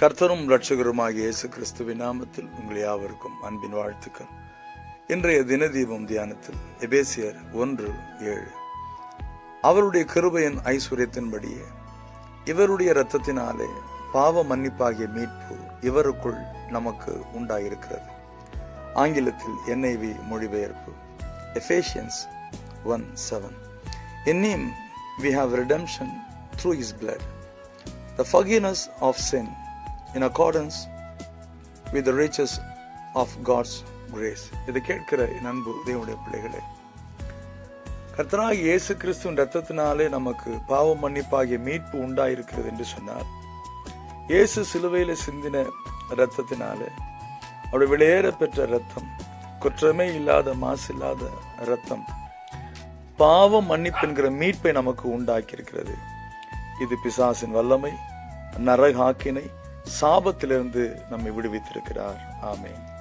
கர்த்தரும் லட்சகருமாகிய இயேசு கிறிஸ்துவின் நாமத்தில் உங்கள் யாவருக்கும் அன்பின் வாழ்த்துக்கள். இன்றைய தினதீபம் தியானத்தில் எபேசியர் ஒன்று ஏழு. அவருடைய கிருபையின் ஐஸ்வர்யத்தின்படியே இவருடைய இரத்தத்தினாலே பாவ மன்னிப்பாகிய மீட்பு இவருக்குள் நமக்கு உண்டாயிருக்கிறது. ஆங்கிலத்தில் என்ஐவி மொழிபெயர்ப்பு. Ephesians one seven in name we have redemption through his blood the forgiveness of sin in accordance with the riches of God's grace. இதை கேட்கிற என் அன்பு தேவனுடைய பிள்ளைகளே கர்த்தனாக இயேசு கிறிஸ்துவின் ரத்தத்தினாலே நமக்கு பாவ மன்னிப்பாகிய மீட்பு உண்டாயிருக்கிறது என்று சொன்னார் இயேசு சிலுவையில சிந்தின ரத்தத்தினாலே அவருடைய வெளியேற பெற்ற ரத்தம் குற்றமே இல்லாத மாசு இல்லாத ரத்தம் பாவ மன்னிப்பு என்கிற மீட்பை நமக்கு உண்டாக்கி இருக்கிறது இது பிசாசின் வல்லமை நரகாக்கினை சாபத்திலிருந்து நம்மை விடுவித்திருக்கிறார். ஆமேன்.